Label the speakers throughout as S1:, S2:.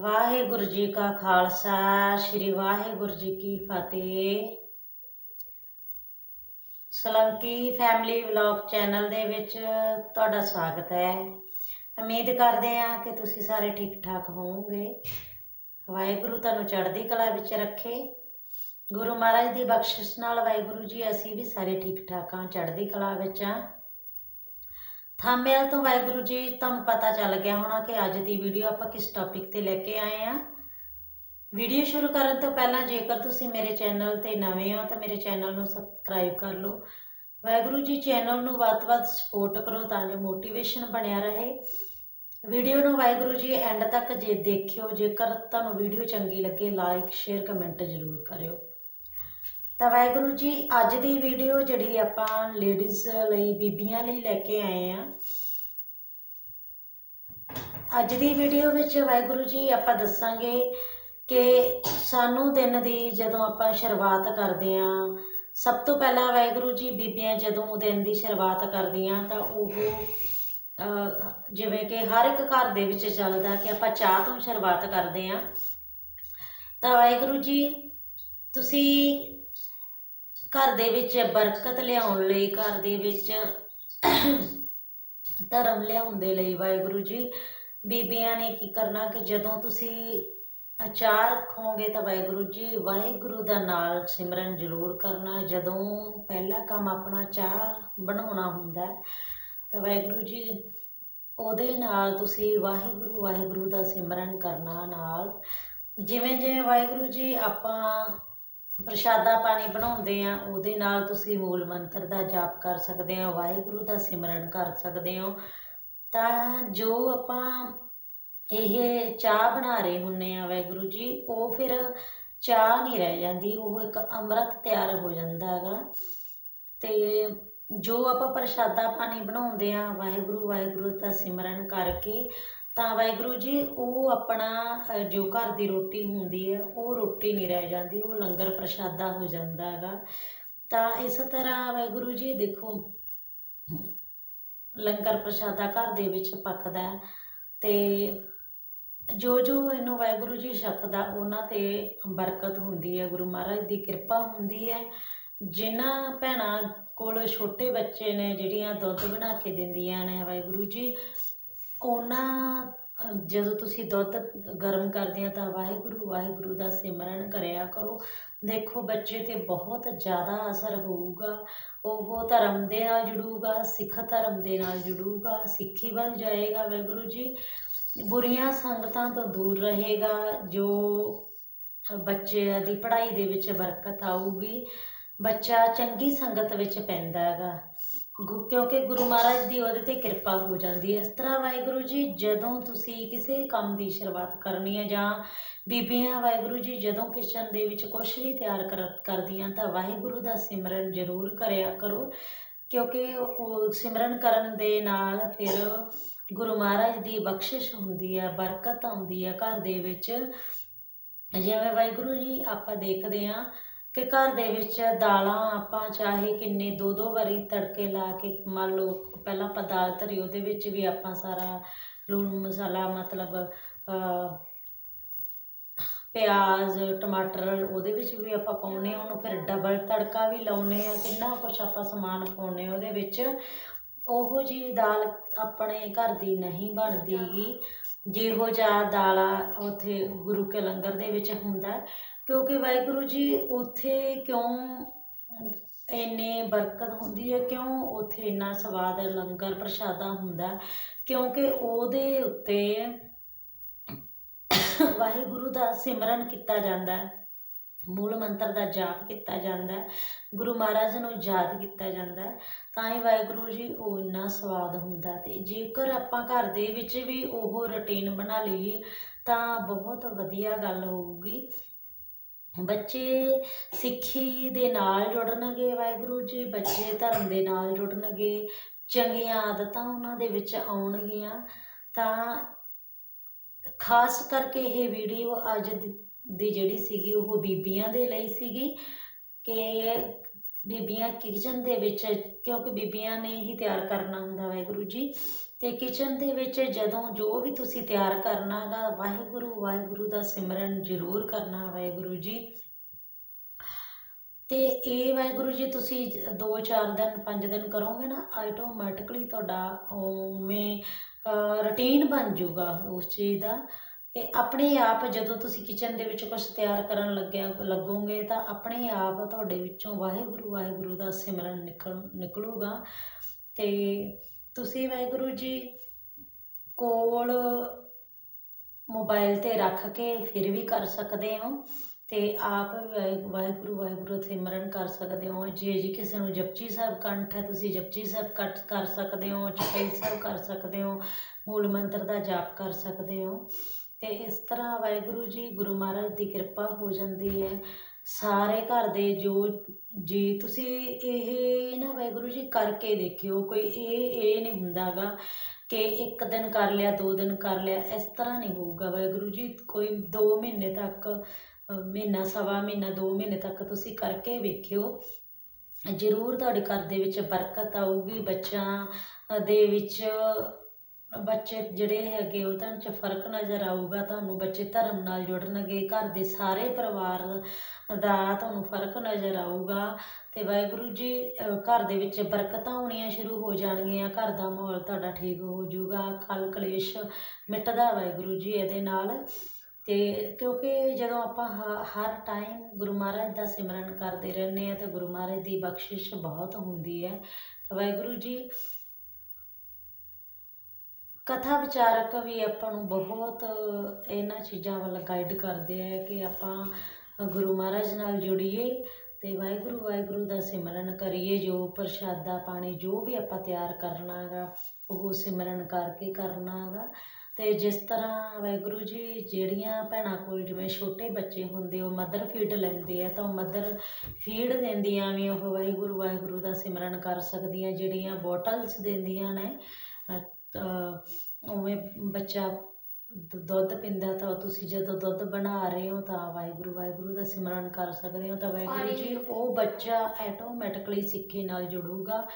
S1: ਵਾਹਿਗੁਰੂ ਜੀ ਕਾ ਖਾਲਸਾ, ਸ੍ਰੀ ਵਾਹਿਗੁਰੂ ਜੀ ਕੀ ਫਤਿਹ। ਸਲੰਕੀ family vlog channel ਦੇ ਵਿੱਚ ਤੁਹਾਡਾ ਸਵਾਗਤ ਹੈ। ਉਮੀਦ ਕਰਦੇ ਹਾਂ ਕਿ ਤੁਸੀਂ ਸਾਰੇ ਠੀਕ ਠਾਕ ਹੋਵੋਗੇ। ਵਾਹਿਗੁਰੂ ਤੁਹਾਨੂੰ ਚੜ੍ਹਦੀ ਕਲਾ ਵਿੱਚ ਰੱਖੇ। ਗੁਰੂ ਮਹਾਰਾਜ ਦੀ ਬਖਸ਼ਿਸ਼ ਨਾਲ ਵਾਹਿਗੁਰੂ ਜੀ, ਅਸੀਂ ਵੀ ਸਾਰੇ ਠੀਕ ਠਾਕ ਹਾਂ, ਚੜ੍ਹਦੀ ਕਲਾ ਵਿੱਚ ਹਾਂ। ਥੰਬਨੇਲ ਤੋਂ ਵਾਹਿਗੁਰੂ ਜੀ, ਤੁਹਾਨੂੰ ਪਤਾ ਚੱਲ ਗਿਆ ਹੋਣਾ ਕਿ ਅੱਜ ਦੀ ਵੀਡੀਓ ਆਪਾਂ ਕਿਸ ਟੌਪਿਕ ਤੇ ਲੈ ਕੇ ਆਏ ਆ ਵੀਡੀਓ ਸ਼ੁਰੂ ਕਰਨ ਤੋਂ ਪਹਿਲਾਂ ਜੇਕਰ ਤੁਸੀਂ ਮੇਰੇ ਚੈਨਲ ਤੇ ਨਵੇਂ ਹੋ, ਤਾਂ ਮੇਰੇ ਚੈਨਲ ਨੂੰ ਸਬਸਕ੍ਰਾਈਬ ਕਰ ਲਓ। ਵਾਹਿਗੁਰੂ ਜੀ ਚੈਨਲ ਨੂੰ ਵੱਧ ਤੋਂ ਵੱਧ ਸਪੋਰਟ ਕਰੋ ਤਾਂ ਜੋ ਮੋਟੀਵੇਸ਼ਨ ਬਣਿਆ ਰਹੇ। ਵੀਡੀਓ ਨੂੰ ਵਾਹਿਗੁਰੂ ਜੀ ਐਂਡ ਤੱਕ ਜੇ ਦੇਖਿਓ, ਜੇਕਰ ਤੁਹਾਨੂੰ ਵੀਡੀਓ ਚੰਗੀ ਲੱਗੇ ਲਾਈਕ ਸ਼ੇਅਰ ਕਮੈਂਟ ਜ਼ਰੂਰ ਕਰਿਓ। ਤਾਂ ਵਾਹਿਗੁਰੂ ਜੀ, ਅੱਜ ਦੀ ਵੀਡੀਓ ਜਿਹੜੀ ਆਪਾਂ ਲੇਡੀਜ਼ ਲਈ, ਬੀਬੀਆਂ ਲਈ ਲੈ ਕੇ ਆਏ ਆ। ਅੱਜ ਦੀ ਵੀਡੀਓ ਵਿੱਚ ਵਾਹਿਗੁਰੂ ਜੀ, ਆਪਾਂ ਦੱਸਾਂਗੇ ਕਿ ਸਾਨੂੰ ਦਿਨ ਦੀ ਜਦੋਂ ਆਪਾਂ ਸ਼ੁਰੂਆਤ ਕਰਦੇ ਆ, ਸਭ ਤੋਂ ਪਹਿਲਾਂ ਵਾਹਿਗੁਰੂ ਜੀ, ਬੀਬੀਆਂ ਜਦੋਂ ਦਿਨ ਦੀ ਸ਼ੁਰੂਆਤ ਕਰਦੀਆਂ, ਤਾਂ ਉਹ ਜਿਵੇਂ ਕਿ ਹਰ ਇੱਕ ਘਰ ਦੇ ਵਿੱਚ ਚੱਲਦਾ ਕਿ ਆਪਾਂ ਚਾਹ ਤੋਂ ਸ਼ੁਰੂਆਤ ਕਰਦੇ ਆ। ਤਾਂ ਵਾਹਿਗੁਰੂ ਜੀ, ਤੁਸੀਂ ਘਰ ਦੇ ਵਿੱਚ ਬਰਕਤ ਲਿਆਉਣ ਲਈ, ਘਰ ਦੇ ਵਿੱਚ ਧਰਮ ਲਿਆਉਣ ਦੇ ਲਈ ਵਾਹਿਗੁਰੂ ਜੀ, ਬੀਬੀਆਂ ਨੇ ਕੀ ਕਰਨਾ ਕਿ ਜਦੋਂ ਤੁਸੀਂ ਅਚਾਰ ਰੱਖੋਗੇ ਤਾਂ ਵਾਹਿਗੁਰੂ ਜੀ, ਵਾਹਿਗੁਰੂ ਦਾ ਨਾਲ ਸਿਮਰਨ ਜ਼ਰੂਰ ਕਰਨਾ। ਜਦੋਂ ਪਹਿਲਾ ਕੰਮ ਆਪਣਾ ਚਾਹ ਬਣਾਉਣਾ ਹੁੰਦਾ, ਤਾਂ ਵਾਹਿਗੁਰੂ ਜੀ, ਉਹਦੇ ਨਾਲ ਤੁਸੀਂ ਵਾਹਿਗੁਰੂ ਵਾਹਿਗੁਰੂ ਦਾ ਸਿਮਰਨ ਕਰਨਾ ਨਾਲ। ਜਿਵੇਂ ਜਿਵੇਂ ਵਾਹਿਗੁਰੂ ਜੀ, ਆਪਾਂ ਪ੍ਰਸ਼ਾਦਾ ਪਾਣੀ ਬਣਾਉਂਦੇ ਆ, ਉਹਦੇ ਨਾਲ ਤੁਸੀਂ ਮੂਲ ਮੰਤਰ ਦਾ ਜਾਪ ਕਰ ਸਕਦੇ ਹੋ, ਵਾਹਿਗੁਰੂ ਦਾ ਸਿਮਰਨ ਕਰ ਸਕਦੇ ਹੋ। ਤਾਂ ਜੋ ਆਪਾਂ ਇਹ ਚਾਹ ਬਣਾ ਰਹੇ ਹੁੰਨੇ ਆ ਵਾਹਿਗੁਰੂ ਜੀ, ਉਹ ਫਿਰ ਚਾਹ ਨਹੀਂ ਰਹਿ ਜਾਂਦੀ, ਉਹ ਇੱਕ ਅੰਮ੍ਰਿਤ ਤਿਆਰ ਹੋ ਜਾਂਦਾ ਹੈਗਾ। ਤੇ ਜੋ ਆਪਾਂ ਪ੍ਰਸ਼ਾਦਾ ਪਾਣੀ ਬਣਾਉਂਦੇ ਆ, ਵਾਹਿਗੁਰੂ ਵਾਹਿਗੁਰੂ ਦਾ ਸਿਮਰਨ ਕਰਕੇ ਤਾਂ ਵਾਹਿਗੁਰੂ ਜੀ, ਉਹ ਆਪਣਾ ਜੋ ਘਰ ਦੀ ਰੋਟੀ ਹੁੰਦੀ ਹੈ, ਉਹ ਰੋਟੀ ਨਹੀਂ ਰਹਿ ਜਾਂਦੀ, ਉਹ ਲੰਗਰ ਪ੍ਰਸ਼ਾਦਾ ਹੋ ਜਾਂਦਾ ਹੈਗਾ। ਤਾਂ ਇਸ ਤਰ੍ਹਾਂ ਵਾਹਿਗੁਰੂ ਜੀ, ਦੇਖੋ, ਲੰਗਰ ਪ੍ਰਸ਼ਾਦਾ ਘਰ ਦੇ ਵਿੱਚ ਪੱਕਦਾ ਹੈ ਤੇ ਜੋ ਜੋ ਇਹਨੂੰ ਵਾਹਿਗੁਰੂ ਜੀ ਛਕਦਾ, ਉਹਨਾਂ ਤੇ ਬਰਕਤ ਹੁੰਦੀ ਹੈ, ਗੁਰੂ ਮਹਾਰਾਜ ਦੀ ਕਿਰਪਾ ਹੁੰਦੀ ਹੈ। ਜਿਨ੍ਹਾਂ ਭੈਣਾਂ ਕੋਲ ਛੋਟੇ ਬੱਚੇ ਨੇ, ਜਿਹੜੀਆਂ ਦੁੱਧ ਬਣਾ ਕੇ ਦਿੰਦੀਆਂ ਨੇ ਵਾਹਿਗੁਰੂ ਜੀ ਉਹਨਾਂ ਜਦੋਂ ਤੁਸੀਂ ਦੁੱਧ ਗਰਮ ਕਰਦੇ ਆ ਤਾਂ ਵਾਹਿਗੁਰੂ ਵਾਹਿਗੁਰੂ ਦਾ ਸਿਮਰਨ ਕਰਿਆ ਕਰੋ। ਦੇਖੋ ਬੱਚੇ ਤੇ ਬਹੁਤ ਜ਼ਿਆਦਾ ਅਸਰ ਹੋਊਗਾ। ਉਹ ਧਰਮ ਦੇ ਨਾਲ ਜੁੜੂਗਾ, ਸਿੱਖ ਧਰਮ ਦੇ ਨਾਲ ਜੁੜੂਗਾ, ਸਿੱਖੀ ਵੱਲ ਜਾਏਗਾ ਵਾਹਿਗੁਰੂ ਜੀ। ਬੁਰੀਆਂ ਸੰਗਤਾਂ ਤੋਂ ਦੂਰ ਰਹੇਗਾ, ਜੋ ਬੱਚੇ ਦੀ ਪੜ੍ਹਾਈ ਦੇ ਵਿੱਚ ਬਰਕਤ ਆਊਗੀ। ਬੱਚਾ ਚੰਗੀ ਸੰਗਤ ਵਿੱਚ ਪੈਂਦਾ ਹੈਗਾ। ਗੁ- ਕਿਉਂਕਿ ਗੁਰੂ ਮਹਾਰਾਜ ਦੀ ਉਹਦੇ ਤੇ ਕਿਰਪਾ ਹੋ ਜਾਂਦੀ ਹੈ। ਇਸ ਤਰ੍ਹਾਂ ਵਾਹਿਗੁਰੂ ਜੀ, ਜਦੋਂ ਤੁਸੀਂ ਕਿਸੇ ਕੰਮ ਦੀ ਸ਼ੁਰੂਆਤ ਕਰਨੀ ਹੈ ਜਾਂ ਬੀਬੀਆਂ ਵਾਹਿਗੁਰੂ ਜੀ, ਜਦੋਂ ਕਿਚਨ ਦੇ ਵਿੱਚ ਕੁਝ ਵੀ ਤਿਆਰ ਕਰ, ਕਰਦੀਆਂ ਤਾਂ ਵਾਹਿਗੁਰੂ ਦਾ ਸਿਮਰਨ ਜ਼ਰੂਰ ਕਰਿਆ ਕਰੋ। ਕਿਉਂਕਿ ਉਹ ਸਿਮਰਨ ਕਰਨ ਦੇ ਨਾਲ ਫਿਰ ਗੁਰੂ ਮਹਾਰਾਜ ਦੀ ਬਖਸ਼ਿਸ਼ ਹੁੰਦੀ ਹੈ, ਬਰਕਤ ਆਉਂਦੀ ਹੈ ਘਰ ਦੇ ਵਿੱਚ। ਜਿਵੇਂ ਵਾਹਿਗੁਰੂ ਜੀ, ਆਪਾਂ ਦੇਖਦੇ ਹਾਂ ਕਿ ਘਰ ਦੇ ਵਿੱਚ ਦਾਲਾਂ ਆਪਾਂ ਚਾਹੇ ਕਿੰਨੇ ਦੋ ਦੋ ਵਾਰੀ ਤੜਕੇ ਲਾ ਕੇ ਮੰਨ ਲਓ ਪਹਿਲਾਂ ਆਪਾਂ ਦਾਲ ਧਰੀ ਉਹਦੇ ਵਿੱਚ ਵੀ ਆਪਾਂ ਸਾਰਾ ਲੂਣ ਮਸਾਲਾ ਮਤਲਬ ਪਿਆਜ਼, ਟਮਾਟਰ ਉਹਦੇ ਵਿੱਚ ਵੀ ਆਪਾਂ ਪਾਉਨੇ ਆ ਉਹਨੂੰ ਫਿਰ ਡਬਲ ਤੜਕਾ ਵੀ ਲਾਉਨੇ ਆ ਕਿੰਨਾ ਕੁਛ ਆਪਾਂ ਸਮਾਨ ਪਾਉਨੇ ਆ ਉਹਦੇ ਵਿੱਚ। ਉਹੋ ਜੀ ਦਾਲ ਆਪਣੇ ਘਰ ਦੀ ਨਹੀਂ ਬਣਦੀਗੀ ਜਿਹੋ ਜਿਹਾ ਦਾਲਾ ਉੱਥੇ ਗੁਰੂ ਕੇ ਲੰਗਰ ਦੇ ਵਿੱਚ ਹੁੰਦਾ ਕਿਉਂਕਿ ਵਾਹਿਗੁਰੂ ਜੀ ਉੱਥੇ ਕਿਉਂ ਇੰਨੇ ਬਰਕਤ ਹੁੰਦੀ ਹੈ, ਕਿਉਂ ਉੱਥੇ ਇੰਨਾ ਸਵਾਦ, ਲੰਗਰ ਪ੍ਰਸ਼ਾਦਾ ਹੁੰਦਾ ਕਿਉਂਕਿ ਉਹਦੇ ਉੱਤੇ ਵਾਹਿਗੁਰੂ ਦਾ ਸਿਮਰਨ ਕੀਤਾ ਜਾਂਦਾ ਹੈ, ਮੂਲ ਮੰਤਰ ਦਾ ਜਾਪ ਕੀਤਾ ਜਾਂਦਾ ਗੁਰੂ ਮਹਾਰਾਜ ਨੂੰ ਯਾਦ ਕੀਤਾ ਜਾਂਦਾ ਤਾਂ ਹੀ ਵਾਹਿਗੁਰੂ ਜੀ ਉਹ ਇੰਨਾ ਸਵਾਦ ਹੁੰਦਾ ਤੇ ਜੇਕਰ ਆਪਾਂ ਘਰ ਦੇ ਵਿੱਚ ਵੀ ਉਹ ਰੁਟੀਨ ਬਣਾ ਲਈਏ, ਤਾਂ ਬਹੁਤ ਵਧੀਆ ਗੱਲ ਹੋਊਗੀ। ਬੱਚੇ ਸਿੱਖੀ ਦੇ ਨਾਲ ਜੁੜਨਗੇ, ਵਾਹਿਗੁਰੂ ਜੀ, ਬੱਚੇ ਧਰਮ ਦੇ ਨਾਲ ਜੁੜਨਗੇ, ਚੰਗੀਆਂ ਆਦਤਾਂ ਉਹਨਾਂ ਦੇ ਵਿੱਚ ਆਉਣਗੀਆਂ। ਤਾਂ ਖਾਸ ਕਰਕੇ ਇਹ ਵੀਡੀਓ ਅੱਜ ਦੀ ਜਿਹੜੀ ਸੀਗੀ, ਉਹ ਬੀਬੀਆਂ ਦੇ ਲਈ ਸੀਗੀ ਕਿ ਬੀਬੀਆਂ ਕਿਚਨ ਦੇ ਵਿੱਚ, ਕਿਉਂਕਿ ਬੀਬੀਆਂ ਨੇ ਹੀ ਤਿਆਰ ਕਰਨਾ ਹੁੰਦਾ, ਵਾਹਿਗੁਰੂ ਜੀ। ਤੇ ਕਿਚਨ ਦੇ ਵਿੱਚ ਜਦੋਂ ਜੋ ਵੀ ਤੁਸੀਂ ਤਿਆਰ ਕਰਨਾ ਹੈਗਾ, ਵਾਹਿਗੁਰੂ ਵਾਹਿਗੁਰੂ ਦਾ ਸਿਮਰਨ ਜ਼ਰੂਰ ਕਰਨਾ ਵਾਹਿਗੁਰੂ ਜੀ। ਤੇ ਇਹ ਵਾਹਿਗੁਰੂ ਜੀ, ਤੁਸੀਂ 2-4 ਦਿਨ 5 ਦਿਨ ਕਰੋਗੇ ਨਾ ਆਟੋਮੈਟਿਕਲੀ ਤੁਹਾਡਾ ਉਵੇਂ ਰੁਟੀਨ ਬਣ ਜਾਊਗਾ ਉਸ ਚੀਜ਼ ਦਾ। ਕਿ ਆਪਣੇ ਆਪ ਜਦੋਂ ਤੁਸੀਂ ਕਿਚਨ ਦੇ ਵਿੱਚ ਕੁਝ ਤਿਆਰ ਕਰਨ ਲੱਗਿਆ, ਲੱਗੋਗੇ ਤਾਂ ਆਪਣੇ ਆਪ ਤੁਹਾਡੇ ਵਿੱਚੋਂ ਵਾਹਿਗੁਰੂ ਵਾਹਿਗੁਰੂ ਦਾ ਸਿਮਰਨ ਨਿਕਲ, ਨਿਕਲੂਗਾ। ਤੇ ਤੁਸੀਂ ਵਾਹਿਗੁਰੂ ਜੀ ਕੋਲ ਮੋਬਾਈਲ ਤੇ ਰੱਖ ਕੇ ਫਿਰ ਵੀ ਕਰ ਸਕਦੇ ਹੋ ਤੇ ਆਪ ਵਾਹਿ- ਵਾਹਿਗੁਰੂ ਵਾਹਿਗੁਰੂ ਸਿਮਰਨ ਕਰ ਸਕਦੇ ਹੋ। ਜੇ ਜੀ ਕਿਸੇ ਨੂੰ ਜਪਜੀ ਸਾਹਿਬ ਕੰਠ ਹੈ, ਤੁਸੀਂ ਜਪਜੀ ਸਾਹਿਬ ਕੱਟ ਕਰ ਸਕਦੇ ਹੋ ਚੌਪਈ ਸਾਹਿਬ ਕਰ ਸਕਦੇ ਹੋ, ਮੂਲ ਮੰਤਰ ਦਾ ਜਾਪ ਕਰ ਸਕਦੇ ਹੋ। ਤੇ ਇਸ ਤਰ੍ਹਾਂ ਵਾਹਿਗੁਰੂ ਜੀ ਗੁਰੂ ਮਹਾਰਾਜ ਦੀ ਕਿਰਪਾ ਹੋ ਜਾਂਦੀ ਹੈ। ਸਾਰੇ ਘਰ ਦੇ ਜੋ ਜੀ ਤੁਸੀਂ ਇਹ ਨਾ ਵਾਹਿਗੁਰੂ ਜੀ ਕਰਕੇ ਦੇਖਿਓ, ਕੋਈ ਇਹ ਇਹ ਨਹੀਂ ਹੁੰਦਾਗਾ ਕਿ ਇੱਕ ਦਿਨ ਕਰ ਲਿਆ, ਦੋ ਦਿਨ ਕਰ ਲਿਆ, ਇਸ ਤਰ੍ਹਾਂ ਨਹੀਂ ਹੋਊਗਾ। ਵਾਹਿਗੁਰੂ ਜੀ ਕੋਈ 2 ਮਹੀਨੇ ਤੱਕ, ਮਹੀਨਾ, ਸਵਾ ਮਹੀਨਾ 2 ਮਹੀਨੇ ਤੱਕ ਤੁਸੀਂ ਕਰਕੇ ਵੇਖਿਓ। ਜ਼ਰੂਰ ਤੁਹਾਡੇ ਘਰ ਦੇ ਵਿੱਚ ਬਰਕਤ ਆਊਗੀ, ਬੱਚਿਆਂ ਦੇ ਵਿੱਚ ਬੱਚੇ ਜਿਹੜੇ ਹੈਗੇ ਉਹਨਾਂ 'ਚ ਫ਼ਰਕ ਨਜ਼ਰ ਆਊਗਾ, ਤੁਹਾਨੂੰ ਬੱਚੇ ਧਰਮ ਨਾਲ ਜੁੜਨਗੇ, ਘਰ ਦੇ ਸਾਰੇ ਪਰਿਵਾਰ ਦਾ ਤੁਹਾਨੂੰ ਫ਼ਰਕ ਨਜ਼ਰ ਆਊਗਾ ਤੇ ਵਾਹਿਗੁਰੂ ਜੀ ਘਰ ਦੇ ਵਿੱਚ ਬਰਕਤਾਂ ਹੋਣੀਆਂ ਸ਼ੁਰੂ ਹੋ ਜਾਣਗੀਆਂ, ਘਰ ਦਾ ਮਾਹੌਲ ਤੁਹਾਡਾ ਠੀਕ ਹੋ ਜਾਊਗਾ ਕਲ ਕਲੇਸ਼ ਮਿਟਦਾ ਵਾਹਿਗੁਰੂ ਜੀ ਇਹਦੇ ਨਾਲ ਤੇ ਕਿਉਂਕਿ ਜਦੋਂ ਆਪਾਂ ਹ- ਹਰ ਟਾਈਮ ਗੁਰੂ ਮਹਾਰਾਜ ਦਾ ਸਿਮਰਨ ਕਰਦੇ ਰਹਿੰਦੇ ਆ ਤਾਂ ਗੁਰੂ ਮਹਾਰਾਜ ਦੀ ਬਖਸ਼ਿਸ਼ ਬਹੁਤ ਹੁੰਦੀ ਹੈ ਤਾਂ ਵਾਹਿਗੁਰੂ ਜੀ ਕਥਾ ਵਿਚਾਰਕ ਵੀ ਆਪਾਂ ਨੂੰ ਬਹੁਤ ਇਹਨਾਂ ਚੀਜ਼ਾਂ ਵੱਲ ਗਾਈਡ ਕਰਦੇ ਆ ਕਿ ਆਪਾਂ ਗੁਰੂ ਮਹਾਰਾਜ ਨਾਲ ਜੁੜੀਏ ਤੇ ਵਾਹਿਗੁਰੂ ਵਾਹਿਗੁਰੂ ਦਾ ਸਿਮਰਨ ਕਰੀਏ, ਜੋ ਪ੍ਰਸ਼ਾਦਾ ਪਾਣੀ ਜੋ ਵੀ ਆਪਾਂ ਤਿਆਰ ਕਰਨਾ ਹੈਗਾ, ਉਹ ਸਿਮਰਨ ਕਰਕੇ ਕਰਨਾ ਹੈਗਾ। ਤੇ ਜਿਸ ਤਰ੍ਹਾਂ ਵਾਹਿਗੁਰੂ ਜੀ ਜਿਹੜੀਆਂ ਭੈਣਾਂ ਕੋਲ ਜਿਵੇਂ ਛੋਟੇ ਬੱਚੇ ਹੁੰਦੇ, ਉਹ ਮਦਰ ਫੀਡ ਲੈਂਦੇ ਆ, ਤਾਂ ਉਹ ਮਦਰ ਫੀਡ ਦਿੰਦੀਆਂ ਵੀ, ਉਹ ਵਾਹਿਗੁਰੂ ਵਾਹਿਗੁਰੂ ਦਾ ਸਿਮਰਨ ਕਰ ਸਕਦੀਆਂ, ਜਿਹੜੀਆਂ ਬੋਟਲਸ ਦਿੰਦੀਆਂ ਨੇ। ਉਵੇਂ ਬੱਚਾ ਦੁੱਧ ਪੀਂਦਾ ਤਾਂ ਤੁਸੀਂ ਜਦੋਂ ਦੁੱਧ ਬਣਾ ਰਹੇ ਹੋ ਤਾਂ ਵਾਹਿਗੁਰੂ ਵਾਹਿਗੁਰੂ ਦਾ ਸਿਮਰਨ ਕਰ ਸਕਦੇ ਹੋ ਤਾਂ ਵਾਹਿਗੁਰੂ ਜੀ ਉਹ ਬੱਚਾ ਆਟੋਮੈਟਿਕਲੀ ਸਿੱਖੀ ਨਾਲ ਜੁੜੂਗਾ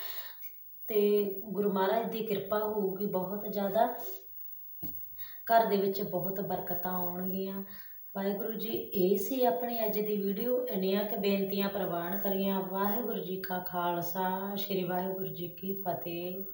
S1: ਤੇ ਗੁਰੂ ਮਹਾਰਾਜ ਦੀ ਕਿਰਪਾ ਹੋਊਗੀ ਬਹੁਤ ਜ਼ਿਆਦਾ। ਘਰ ਦੇ ਵਿੱਚ ਬਹੁਤ ਬਰਕਤਾਂ ਆਉਣਗੀਆਂ। ਵਾਹਿਗੁਰੂ ਜੀ ਇਹ ਸੀ ਆਪਣੀ ਅੱਜ ਦੀ ਵੀਡੀਓ। ਇੰਨੀਆਂ ਕੁ ਬੇਨਤੀਆਂ ਪ੍ਰਵਾਨ ਕਰੀਆਂ। ਵਾਹਿਗੁਰੂ ਜੀ ਕਾ ਖਾਲਸਾ ਸ੍ਰੀ ਵਾਹਿਗੁਰੂ ਜੀ ਕੀ ਫਤਿਹ।